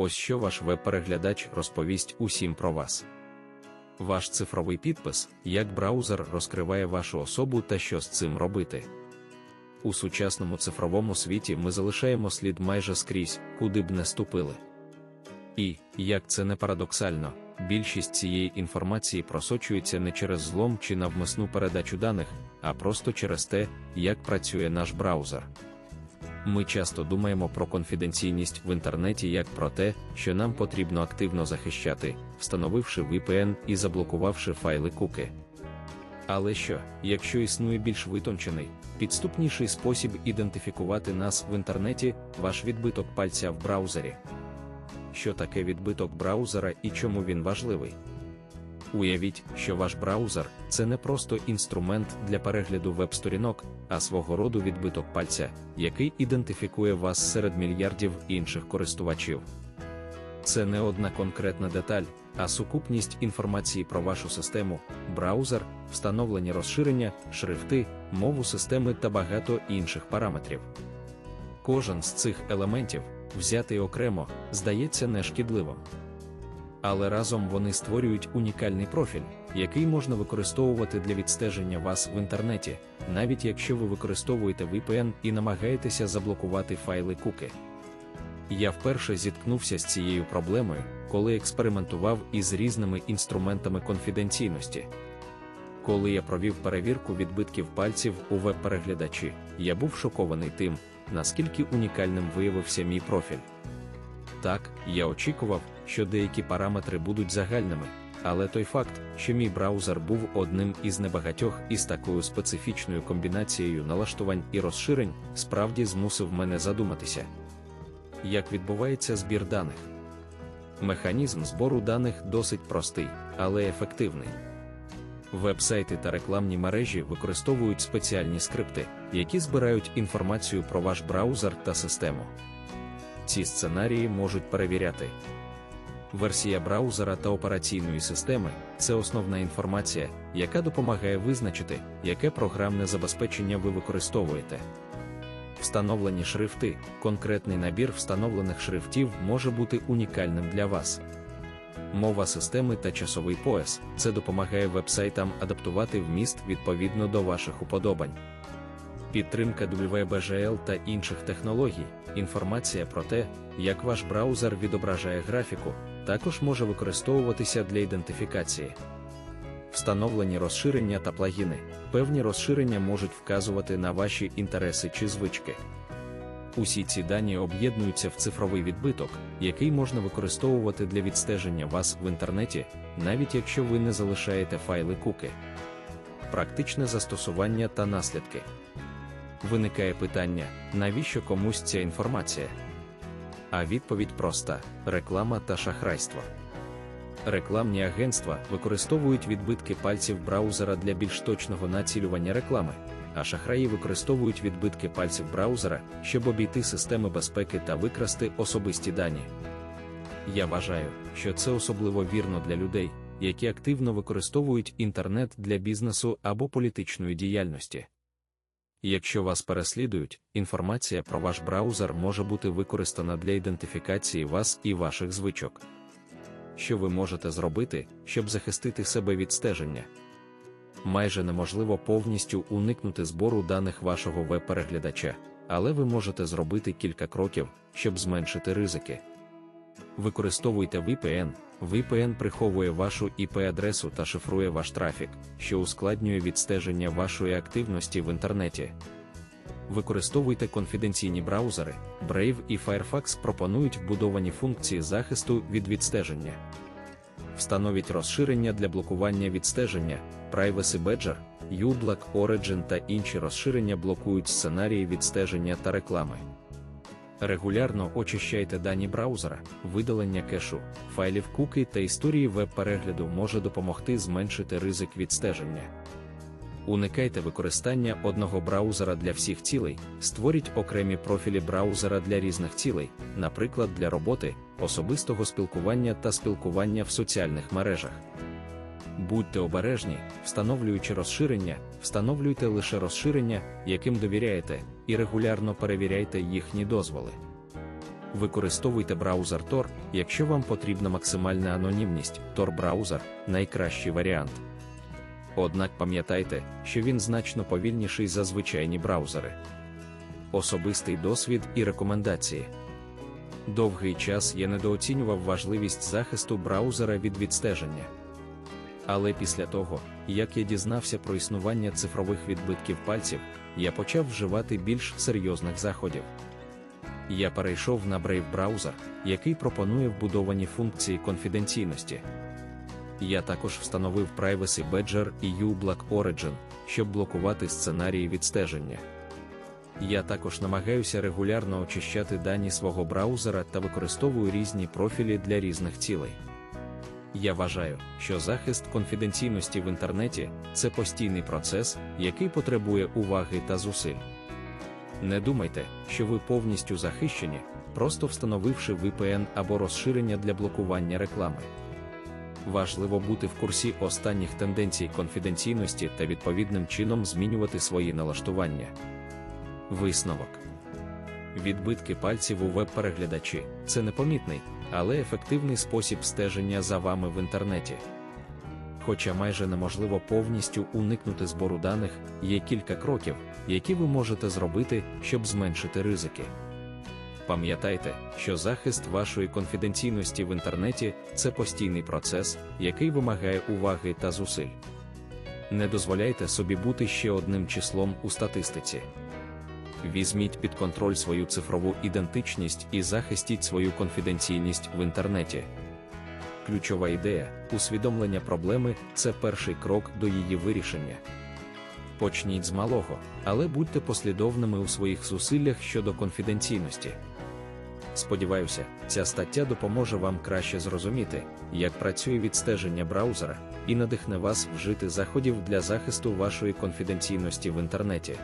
Ось що ваш веб-переглядач розповість усім про вас. Ваш цифровий підпис, як браузер розкриває вашу особу та що з цим робити. У сучасному цифровому світі ми залишаємо слід майже скрізь, куди б не ступили. І, як це не парадоксально, більшість цієї інформації просочується не через злом чи навмисну передачу даних, а просто через те, як працює наш браузер. Ми часто думаємо про конфіденційність в інтернеті як про те, що нам потрібно активно захищати, встановивши VPN і заблокувавши файли куки. Але що, якщо існує більш витончений, підступніший спосіб ідентифікувати нас в інтернеті, ваш відбиток пальця в браузері? Що таке відбиток браузера і чому він важливий? Уявіть, що ваш браузер це не просто інструмент для перегляду веб-сторінок, а свого роду відбиток пальця, який ідентифікує вас серед мільярдів інших користувачів. Це не одна конкретна деталь, а сукупність інформації про вашу систему, браузер, встановлені розширення, шрифти, мову системи та багато інших параметрів. Кожен з цих елементів, взятий окремо, здається нешкідливим. Але разом вони створюють унікальний профіль, який можна використовувати для відстеження вас в інтернеті, навіть якщо ви використовуєте VPN і намагаєтеся заблокувати файли куки. Я вперше зіткнувся з цією проблемою, коли експериментував із різними інструментами конфіденційності. Коли я провів перевірку відбитків пальців у веб-переглядачі, я був шокований тим, наскільки унікальним виявився мій профіль. Так, я очікував, що деякі параметри будуть загальними, але той факт, що мій браузер був одним із небагатьох із такою специфічною комбінацією налаштувань і розширень, справді змусив мене задуматися. Як відбувається збір даних? Механізм збору даних досить простий, але ефективний. Вебсайти та рекламні мережі використовують спеціальні скрипти, які збирають інформацію про ваш браузер та систему. Ці сценарії можуть перевіряти. Версія браузера та операційної системи це основна інформація, яка допомагає визначити, яке програмне забезпечення ви використовуєте. Встановлені шрифти, конкретний набір встановлених шрифтів може бути унікальним для вас. Мова системи та часовий пояс це допомагає вебсайтам адаптувати вміст відповідно до ваших уподобань. Підтримка WebGL та інших технологій, інформація про те, як ваш браузер відображає графіку, також може використовуватися для ідентифікації. Встановлені розширення та плагіни. Певні розширення можуть вказувати на ваші інтереси чи звички. Усі ці дані об'єднуються в цифровий відбиток, який можна використовувати для відстеження вас в інтернеті, навіть якщо ви не залишаєте файли куки. Практичне застосування та наслідки. Виникає питання, навіщо комусь ця інформація? А відповідь проста: реклама та шахрайство. Рекламні агентства використовують відбитки пальців браузера для більш точного націлювання реклами, а шахраї використовують відбитки пальців браузера, щоб обійти системи безпеки та викрасти особисті дані. Я вважаю, що це особливо вірно для людей, які активно використовують інтернет для бізнесу або політичної діяльності. Якщо вас переслідують, інформація про ваш браузер може бути використана для ідентифікації вас і ваших звичок. Що ви можете зробити, щоб захистити себе від стеження? Майже неможливо повністю уникнути збору даних вашого веб-переглядача, але ви можете зробити кілька кроків, щоб зменшити ризики. Використовуйте VPN. VPN приховує вашу IP-адресу та шифрує ваш трафік, що ускладнює відстеження вашої активності в інтернеті. Використовуйте конфіденційні браузери. Brave і Firefox пропонують вбудовані функції захисту від відстеження. Встановіть розширення для блокування відстеження, Privacy Badger, uBlock Origin та інші розширення блокують сценарії відстеження та реклами. Регулярно очищайте дані браузера, видалення кешу, файлів куки та історії веб-перегляду може допомогти зменшити ризик відстеження. Уникайте використання одного браузера для всіх цілей, створіть окремі профілі браузера для різних цілей, наприклад, для роботи, особистого спілкування та спілкування в соціальних мережах. Будьте обережні, встановлюючи розширення, встановлюйте лише розширення, яким довіряєте, і регулярно перевіряйте їхні дозволи. Використовуйте браузер Tor, якщо вам потрібна максимальна анонімність, Tor браузер найкращий варіант. Однак пам'ятайте, що він значно повільніший за звичайні браузери. Особистий досвід і рекомендації. Довгий час я недооцінював важливість захисту браузера від відстеження. Але після того, як я дізнався про існування цифрових відбитків пальців, я почав вживати більш серйозних заходів. Я перейшов на Brave браузер, який пропонує вбудовані функції конфіденційності. Я також встановив Privacy Badger і uBlock Origin, щоб блокувати сценарії відстеження. Я також намагаюся регулярно очищати дані свого браузера та використовую різні профілі для різних цілей. Я вважаю, що захист конфіденційності в інтернеті це постійний процес, який потребує уваги та зусиль. Не думайте, що ви повністю захищені, просто встановивши VPN або розширення для блокування реклами. Важливо бути в курсі останніх тенденцій конфіденційності та відповідним чином змінювати свої налаштування. Висновок відбитки пальців у веб-переглядачі це непомітний, але ефективний спосіб стеження за вами в інтернеті. Хоча майже неможливо повністю уникнути збору даних, є кілька кроків, які ви можете зробити, щоб зменшити ризики. Пам'ятайте, що захист вашої конфіденційності в інтернеті це постійний процес, який вимагає уваги та зусиль. Не дозволяйте собі бути ще одним числом у статистиці. Візьміть під контроль свою цифрову ідентичність і захистіть свою конфіденційність в інтернеті. Ключова ідея усвідомлення проблеми це перший крок до її вирішення. Почніть з малого, але будьте послідовними у своїх зусиллях щодо конфіденційності. Сподіваюся, ця стаття допоможе вам краще зрозуміти, як працює відстеження браузера, і надихне вас вжити заходів для захисту вашої конфіденційності в інтернеті.